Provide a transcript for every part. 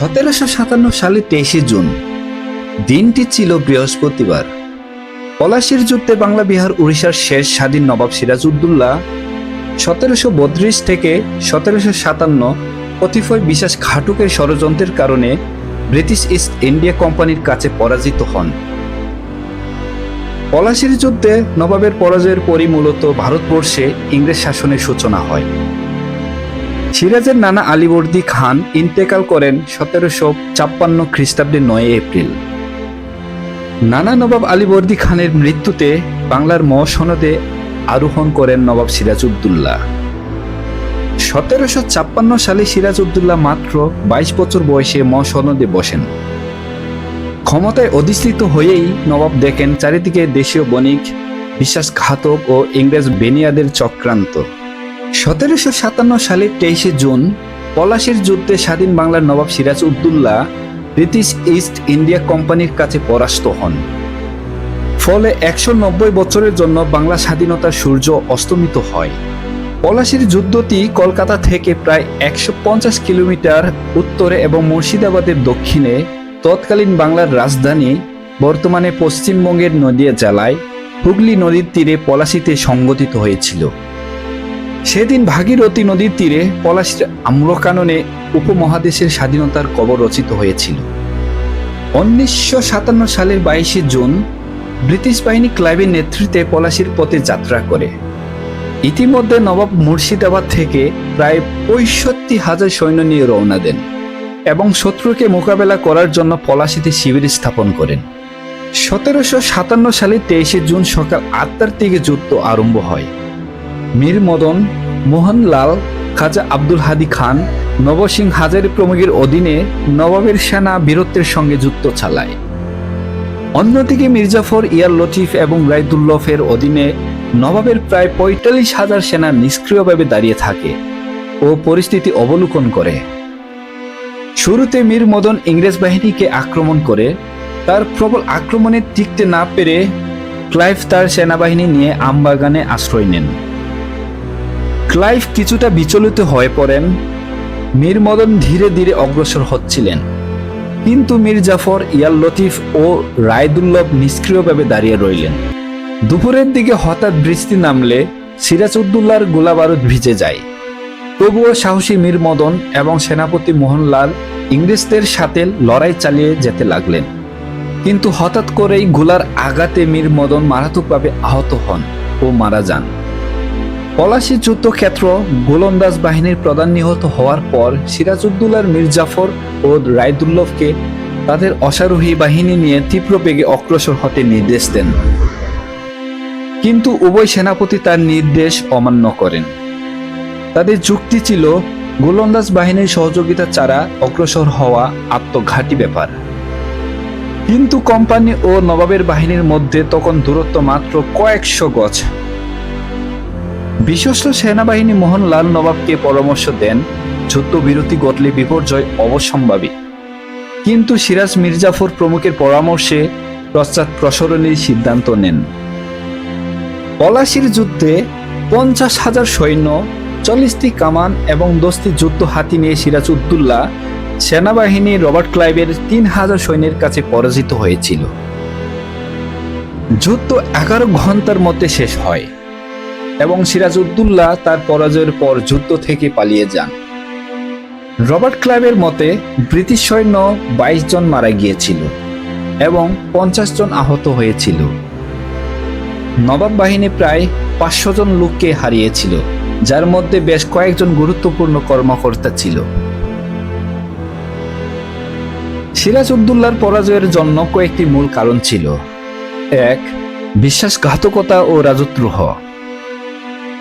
সতেরোশো সাতান্ন সালে তেইশে জুন। দিনটি ছিল বৃহস্পতিবার। পলাশির যুদ্ধে বাংলা, বিহার, উড়িষ্যার শেষ স্বাধীন নবাব সিরাজউদ্দৌলা সতেরোশো বত্রিশ থেকে সতেরোশো সাতান্ন কতিপয় বিশেষ ঘাটুকের ষড়যন্ত্রের কারণে ব্রিটিশ ইস্ট ইন্ডিয়া কোম্পানির কাছে পরাজিত হন। পলাশির যুদ্ধে নবাবের পরাজয়ের পরই মূলত ভারতবর্ষে ইংরেজ শাসনের সূচনা হয়। সিরাজের নানা আলীবর্দী খান ইন্তেকাল করেন সতেরোশো ছাপ্পান্ন খ্রিস্টাব্দের নয় এপ্রিল। নানা নবাব আলীবর্দী খানের মৃত্যুতে বাংলার মহাসনদে আরোহণ করেন নবাব সিরাজউদ্দৌলা। সতেরোশো ছাপ্পান্ন সালে সিরাজউদ্দৌলা মাত্র বাইশ বছর বয়সে মহাসনদে বসেন। ক্ষমতায় অধিষ্ঠিত হয়েই নবাব দেখেন চারিদিকে দেশীয় বণিক, বিশ্বাসঘাতক ও ইংরেজ বেনিয়াদের চক্রান্ত। সতেরোশো সাতান্ন সালের তেইশে জুন, পলাশির যুদ্ধে স্বাধীন বাংলার নবাব Siraj ud-Daulah British East India কোম্পানির কাছে পরাস্ত হন। ফলে একশো নব্বই বছরের জন্য বাংলা স্বাধীনতার সূর্য অস্তমিত হয়। পলাশির যুদ্ধটি কলকাতা থেকে প্রায় একশো পঞ্চাশ কিলোমিটার উত্তরে এবং মুর্শিদাবাদের দক্ষিণে, তৎকালীন বাংলার রাজধানী, বর্তমানে পশ্চিমবঙ্গের নদিয়া জেলায় হুগলি নদীর তীরে পলাশিতে সংগঠিত হয়েছিল। সেদিন ভাগীরথী নদীর তীরে পলাশীর আম্রকাননে উপমহাদেশের স্বাধীনতার কবর রচিত হয়েছিল। উনিশশো সাতান্ন সালের বাইশে জুন ব্রিটিশ বাহিনী ক্লাবের নেতৃত্বে পলাশির পথে যাত্রা করে। ইতিমধ্যে নবাব মুর্শিদাবাদ থেকে প্রায় পঁয়ষট্টি হাজার সৈন্য নিয়ে রওনা দেন এবং শত্রুকে মোকাবেলা করার জন্য পলাশিতে শিবির স্থাপন করেন। সতেরোশো সাতান্ন সালের তেইশে জুন সকাল আটটার দিকে যুদ্ধ আরম্ভ হয়। মীর মদন, মোহনলাল, খাজা আব্দুল হাদি খান নবসিং হাজারি প্রমুখের অধীনে নবাবের সেনা বীরত্বের সঙ্গে যুক্ত চালায়। অন্যদিকে মির্জাফর ইয়ার লতিফ এবং রায়দুল্লফের অধীনে নবাবের প্রায় পঁয়তাল্লিশ হাজার সেনা নিষ্ক্রিয়ভাবে দাঁড়িয়ে থাকে ও পরিস্থিতি অবলোকন করে। শুরুতে মীর মদন ইংরেজ বাহিনীকে আক্রমণ করে, তার প্রবল আক্রমণে টিকতে না পেরে ক্লাইভ তার সেনাবাহিনী নিয়ে আমবাগানে আশ্রয় নেন। ক্লাইভ কিছুটা বিচলিত হয়ে পড়েন। মীর মদন ধীরে ধীরে অগ্রসর হচ্ছিলেন। কিন্তু মীর জাফর ইয়াল লতিফ ও রায়দুল্লভ নিষ্ক্রিয়ভাবে দাঁড়িয়ে রইলেন। দুপুরের দিকে হঠাৎ বৃষ্টি নামলে সিরাজউদ্দৌলার গোলাবারুদ ভিজে যায়। তবুও সাহসী মীর মদন এবং সেনাপতি মোহনলাল ইংরেজদের সাথে লড়াই চালিয়ে যেতে লাগলেন। কিন্তু হঠাৎ করেই গোলার আঘাতে মীর মদন মারাত্মকভাবে আহত হন ও মারা যান। পলাশি যুদ্ধক্ষেত্র গোলন্দাজ বাহিনীর প্রধান নিহত হওয়ার পর সিরাজউদ্দৌলার মির্জাফর ও রায়দুল্লভকে তাদের অশ্বারোহী বাহিনী নিয়ে তীব্র বেগে অগ্রসর হতে নির্দেশ দেন। কিন্তু উভয় সেনাপতি তার নির্দেশ অমান্য করেন। তাদের যুক্তি ছিল, গোলন্দাজ বাহিনীর সহযোগিতা ছাড়া অগ্রসর হওয়া আত্মঘাতী ব্যাপার। কিন্তু কোম্পানি ও নবাবের বাহিনীর মধ্যে তখন দূরত্ব মাত্র কয়েকশো গজ। বিশ্বস্ত সেনাবাহিনী মোহনলাল নবাবকে পরামর্শ দেন যুদ্ধবিরতি ঘটলে বিপর্যয় অবসম্ভাবী কিন্তু সিরাজ মির্জাফর প্রমুখের পরামর্শে পশ্চাৎ প্রসরণের সিদ্ধান্ত নেন। পলাশির যুদ্ধে পঞ্চাশ হাজার সৈন্য, চল্লিশটি কামান এবং দশটি যুদ্ধ হাতি নিয়ে সিরাজ উদ্দুল্লাহ সেনাবাহিনী রবার্ট ক্লাইভের তিন হাজার সৈন্যের কাছে পরাজিত হয়েছিল। যুদ্ধ এগারো ঘণ্টার মধ্যে শেষ হয়। এবং সিরাজউদ্দৌলা তার পরাজয়ের পর যুদ্ধ থেকে পালিয়ে যান। রবার্ট ক্লাইভের মতে, ব্রিটিশ সৈন্য বাইশ জন মারা গিয়েছিল এবং পঞ্চাশ জন আহত হয়েছিল। নবাব বাহিনী প্রায় পাঁচশো জন লোককে হারিয়েছিল, যার মধ্যে বেশ কয়েকজন গুরুত্বপূর্ণ কর্মকর্তা ছিল। সিরাজউদ্দৌলার পরাজয়ের জন্য কয়েকটি মূল কারণ ছিল। এক, বিশ্বাসঘাতকতা ও রাজদ্রোহ।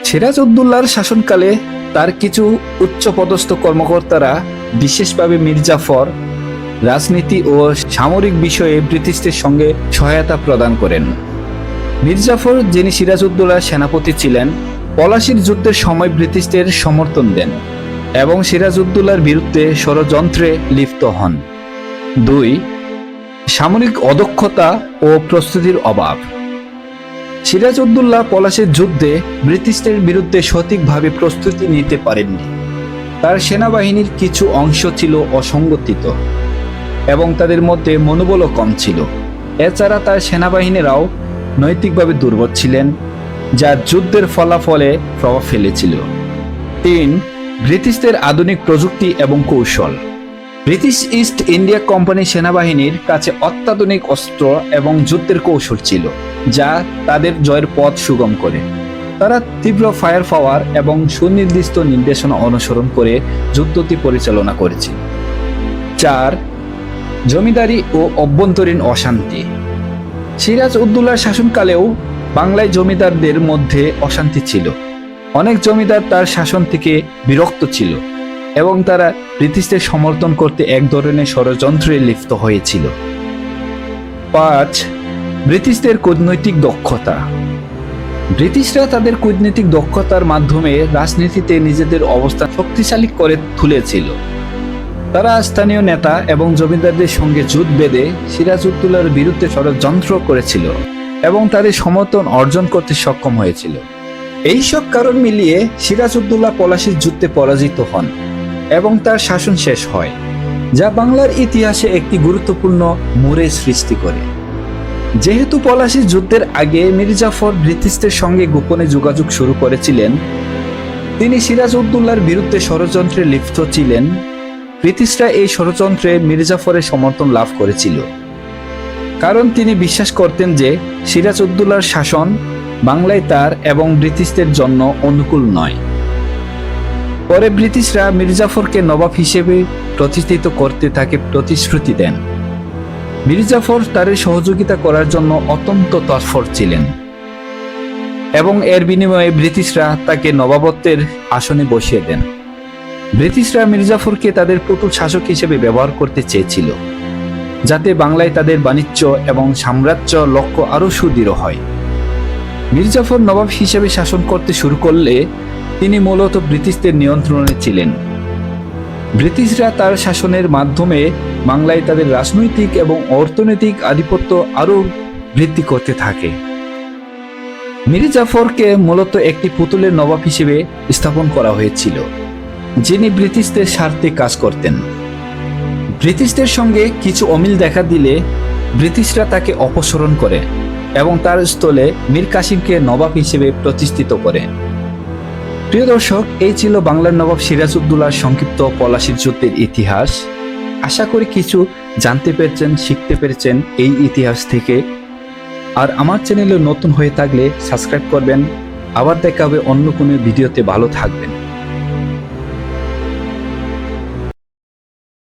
সিরাজউদ্দৌলার শাসনকালে তার কিছু উচ্চপদস্থ কর্মকর্তারা, বিশেষভাবে মির্জাফর, রাজনীতি ও সামরিক বিষয়ে ব্রিটিশদের সঙ্গে সহায়তা প্রদান করেন। মির্জাফর, যিনি সিরাজউদ্দৌলার সেনাপতি ছিলেন, পলাশির যুদ্ধের সময় ব্রিটিশদের সমর্থন দেন এবং সিরাজউদ্দৌলার বিরুদ্ধে ষড়যন্ত্রে লিপ্ত হন। দুই, সামরিক অদক্ষতা ও প্রস্তুতির অভাব। সিরাজউদ্দৌলা পলাশের যুদ্ধে ব্রিটিশদের বিরুদ্ধে সঠিকভাবে প্রস্তুতি নিতে পারেননি। তার সেনাবাহিনীর কিছু অংশ ছিল অসংগঠিত এবং তাদের মধ্যে মনোবলও কম ছিল। এছাড়া তার সেনাবাহিনীরাও নৈতিকভাবে দুর্বল ছিলেন, যা যুদ্ধের ফলাফলে প্রভাব ফেলেছিল। তিন, ব্রিটিশদের আধুনিক প্রযুক্তি এবং কৌশল। ব্রিটিশ ইস্ট ইন্ডিয়া কোম্পানি সেনাবাহিনীর কাছে অত্যাধুনিক অস্ত্র এবং যুদ্ধের কৌশল ছিল, যা তাদের জয়ের পথ সুগম করে। তারা তীব্র ফায়ার পাওয়ার এবং সুনির্দিষ্ট নির্দেশনা অনুসরণ করে যুদ্ধটি পরিচালনা করেছিল চার, জমিদারি ও অভ্যন্তরীণ অশান্তি। সিরাজ উদ্দৌলার শাসনকালেও বাংলায় জমিদারদের মধ্যে অশান্তি ছিল। অনেক জমিদার তার শাসন থেকে বিরক্ত ছিল। এবং তারা ব্রিটিশদের সমর্থন করতে এক ধরনের ষড়যন্ত্রে লিপ্ত হয়েছিল। পাঁচ, ব্রিটিশদের কূটনৈতিক দক্ষতা। ব্রিটিশরা তাদের কূটনৈতিক দক্ষতার মাধ্যমে রাজনীতিতে নিজেদের অবস্থান শক্তিশালী করে তুলেছিল। তারা স্থানীয় নেতা এবং জমিদারদের সঙ্গে জুট বেঁধে সিরাজউদ্দৌলার বিরুদ্ধে ষড়যন্ত্র করেছিল এবং তাদের সমর্থন অর্জন করতে সক্ষম হয়েছিল। এইসব কারণ মিলিয়ে সিরাজউদ্দৌলা পলাশির যুদ্ধে পরাজিত হন। এবং তার শাসন শেষ হয়, যা বাংলার ইতিহাসে একটি গুরুত্বপূর্ণ মোড়ের সৃষ্টি করে। যেহেতু পলাশির যুদ্ধের আগে মির্জাফর ব্রিটিশদের সঙ্গে গোপনে যোগাযোগ শুরু করেছিলেন, তিনি সিরাজউদ্দৌলার বিরুদ্ধে ষড়যন্ত্রে লিপ্ত ছিলেন। ব্রিটিশরা এই ষড়যন্ত্রে মির্জাফরের সমর্থন লাভ করেছিল। কারণ তিনি বিশ্বাস করতেন যে সিরাজউদ্দৌলার শাসন বাংলায় তার এবং ব্রিটিশদের জন্য অনুকূল নয়। পরে ব্রিটিশরা মির্জাফরকে নবাব হিসেবে প্রতিষ্ঠিত করতে তাকে প্রতিশ্রুতি দেন। মির্জাফর তাদের সহযোগিতা করার জন্য অত্যন্ত তৎপর ছিলেন এবং এর বিনিময়ে ব্রিটিশরা তাকে নবাবত্বের আসনে বসিয়ে দেন। ব্রিটিশরা মির্জাফরকে তাদের পুতুল শাসক হিসেবে ব্যবহার করতে চেয়েছিল, যাতে বাংলায় তাদের বাণিজ্য এবং সাম্রাজ্য লক্ষ্য আরও সুদৃঢ় হয়। মির্জাফর নবাব হিসেবে শাসন করতে শুরু করলে তিনি মূলত ব্রিটিশদের নিয়ন্ত্রণে ছিলেন। ব্রিটিশরা তার শাসনের মাধ্যমে বাংলায় তাদের রাজনৈতিক এবং অর্থনৈতিক আধিপত্য আরও বৃদ্ধি করতে থাকে। মীর জাফরকে মূলত একটি পুতুলের নবাব হিসেবে স্থাপন করা হয়েছিল, যিনি ব্রিটিশদের স্বার্থে কাজ করতেন। ব্রিটিশদের সঙ্গে কিছু অমিল দেখা দিলে ব্রিটিশরা তাকে অপসারণ করে এবং তার স্থলে মীর কাসিমকে নবাব হিসেবে প্রতিষ্ঠিত করে। প্রিয় দর্শক, এই ছিল বাংলার নবাব সিরাজউদ্দৌলার সংক্ষিপ্ত পলাশির যুদ্ধের ইতিহাস। আশা করি কিছু জানতে পেরেছেন, শিখতে পেরেছেন এই ইতিহাস থেকে। আর আমার চ্যানেলে নতুন হয়ে থাকলে সাবস্ক্রাইব করবেন। আবার দেখা হবে অন্য কোনো ভিডিওতে। ভালো থাকবেন।